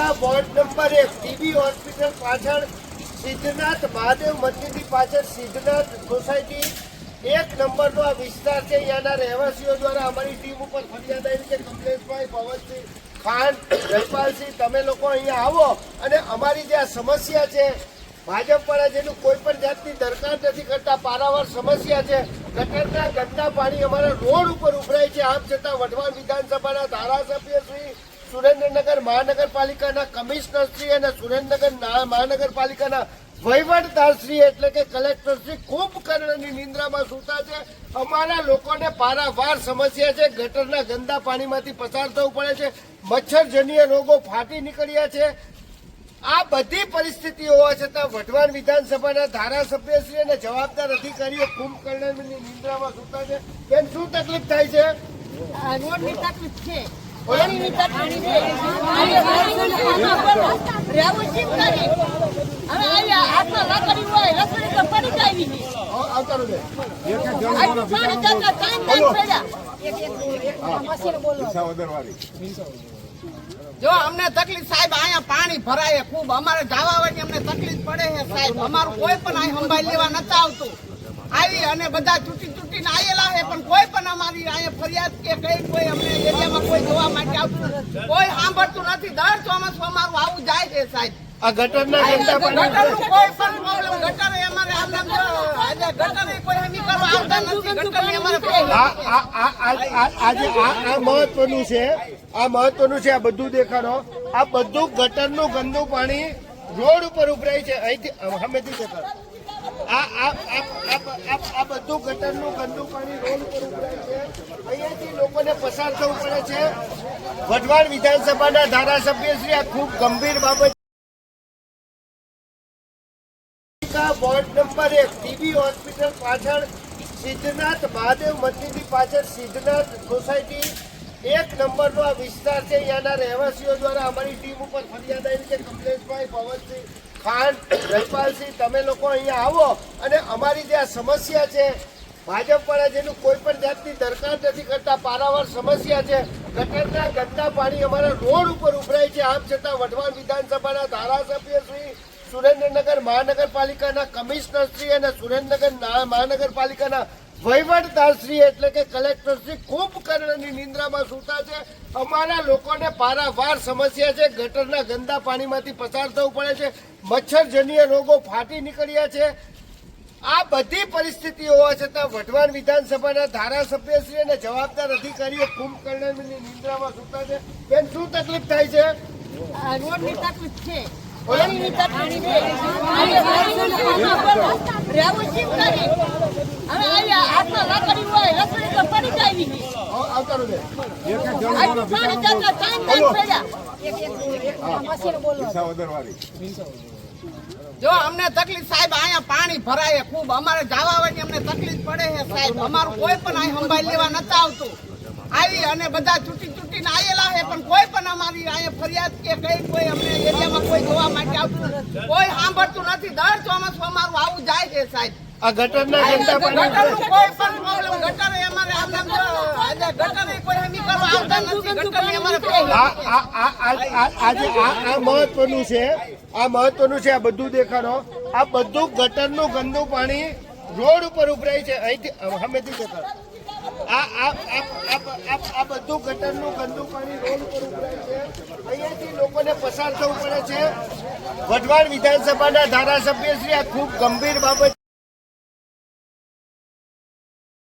પાલિકા ward number એક TB hospital પાછળ સિદ્ધનાથ મહાદેવ મંદિરની પાછળ સિદ્ધનાથ સોસાયટી. એક નંબરનો આ વિસ્તાર છે અહીંયાના રહેવાસીઓ દ્વારા અમારી ટીમ ઉપર ફરિયાદ આવી છે. કમલેશભાઈ પવનસિંહ ખાન જયપાલસિંહ તમે લોકો અહીંયા આવો અને અમારી જે આ સમસ્યા છે ભાજપ વાળા જેનું કોઈ પણ જાતની દરકાર નથી કરતા, પારાવાર સમસ્યા છે. ગટરના ગંદા પાણી અમારા રોડ ઉપર ઉભરાય છે. આમ છતાં વઢવાણ વિધાનસભાના ધારાસભ્ય શ્રી સુરેન્દ્રનગર મહાનગરપાલિકાના કમિશનર શ્રી અને સુરેન્દ્રનગર મહાનગરપાલિકાના વહીવટદારશ્રી એટલે કે કલેક્ટરશ્રી ખૂબ કર્ણની નિંદ્રામાં સૂતા છે. અમારા લોકોને પારાવાર સમસ્યા છે. ગટરના ગંદા પાણીમાંથી પસાર થવું પડે છે. મચ્છરજન્ય રોગો ફાટી નીકળ્યા છે. આ બધી પરિસ્થિતિઓ હોવા છતાં વઢવાણ વિધાનસભાના ધારાસભ્યશ્રી અને જવાબદાર અધિકારીઓ કુંભકર્ણની નિંદ્રામાં સૂતા છે. બેન, શું તકલીફ થાય છે? તકલીફ છે. જો અમને તકલીફ સાહેબ, અહીંયા પાણી ભરાય ખૂબ. અમારે જવા આવવાની અમને તકલીફ પડે છે સાહેબ. અમારું કોઈ પણ અહીં સંભાળી લેવા નથી આવતું. આવી અને બધા ચૂંટી ચૂંટીને આવેલા છે. અમારી અહીંયા ફરિયાદ કે કઈ કોઈ અમને એરિયામાં કોઈ જોવા માટે આવતું કોઈ સાંભળતું નથી. દર ચોમાસું અમારું આવું જાય છે સાહેબ. આ ગટરના ગંદા પાણી કોઈ પણ પ્રોબ્લેમ ગટર અમારે આમ ગટર કોઈ હમી કરવા આવતા નથી. ગટરની અમારે આ- આ- આજે આ આ મહત્વનું છે. આ મહત્વનું છે આ બધું દેખાડો. આ બધું ગટરનું ગંદુ પાણી રોડ ઉપર ઉભરાય છે. અહીંથી હમેથી દેખાડો આ આ બધું ગટરનું અહીંયાથી લોકોને પસાર થવું પડે છે. વઢવાણ વિધાનસભાના ધારાસભ્ય શ્રી આ ખૂબ ગંભીર બાબત વોર્ડ નંબર એક ટીબી હોસ્પિટલ પાછળ સિદ્ધનાથ મહાદેવ મંદિરની પાછળ સિદ્ધનાથ સોસાયટી. એક નંબરનો આ વિસ્તાર છે. અહીંયાના રહેવાસીઓ દ્વારા અમારી ટીમ ઉપર ફરિયાદ આવી છે. કમલેશભાઈ પવનસિંહ ખાન જયપાલસિંહ તમે લોકો અહીંયા આવો અને અમારી જે આ સમસ્યા છે ભાજપ વાળા જેનું કોઈ પણ જાતની દરકાર નથી કરતા, પારાવાર સમસ્યા છે. ગટરના ગંદા પાણી અમારા રોડ ઉપર ઉભરાય છે. આમ છતાં વઢવાણ વિધાનસભાના ધારાસભ્ય શ્રી સુરેન્દ્રનગર મહાનગરપાલિકાના કમિશનર શ્રી અને સુરેન્દ્રનગર મહાનગરપાલિકાના વહીવટદાર શ્રી એટલે કે કલેક્ટરશ્રી ખૂબ કર્ણની નિંદ્રામાં સૂતા છે. અમારા લોકોને પારાવાર સમસ્યા છે. ગટરના ગંદા પાણીમાંથી પસાર થવું પડે છે. મચ્છરજન્ય રોગો ફાટી નીકળ્યા છે. આ બધી પરિસ્થિતિઓ હોવા છતાં વઢવાણ વિધાનસભાના ધારાસભ્યશ્રી અને જવાબદાર અધિકારીઓ કુંભકર્ણની નિંદ્રામાં સૂતા છે. બેન, શું તકલીફ થાય છે? રોડની તકલીફ છે. જો અમને તકલીફ સાહેબ, અહીંયા પાણી ભરાય, ખૂબ. અમારે જવા આવવાની અમને તકલીફ પડે છે સાહેબ. અમારું કોઈ પણ અહીં સંભાળી લેવા નતા આવતું. આવી અને બધા છૂટી ચૂંટીને આવેલા છે પણ કોઈ પણ અમારી અહીંયા ફરિયાદ કે કઈ કોઈ અમને એરિયામાં કોઈ જોવા માટે આવતું નથી. કોઈ સાંભળતું નથી. દર ચોમાસું અમારું આવું જાય છે સાહેબ. આ ગટરના ગંદા પાણી કોઈ પણ પ્રોબ્લેમ ગટર એ અમારે આમ ગટર એ કોઈ હમી કરવા આવતા નથી. ગટરની અમારે આ આ આ મહત્વનું છે. આ મહત્વનું છે આ બધું દેખાડો. આ બધું ગટરનું ગંદુ પાણી રોડ ઉપર ઉભરાય છે, અહીંથી હમેથી આ, આ- આ આ બધું ગટરનું ગંદુ પાણી રોડ ઉપર ઉભરાય છે. અહીંયાથી લોકોને પસાર થવું પડે છે. વઢવાણ વિધાનસભાના ધારાસભ્ય શ્રી આ ખૂબ ગંભીર બાબત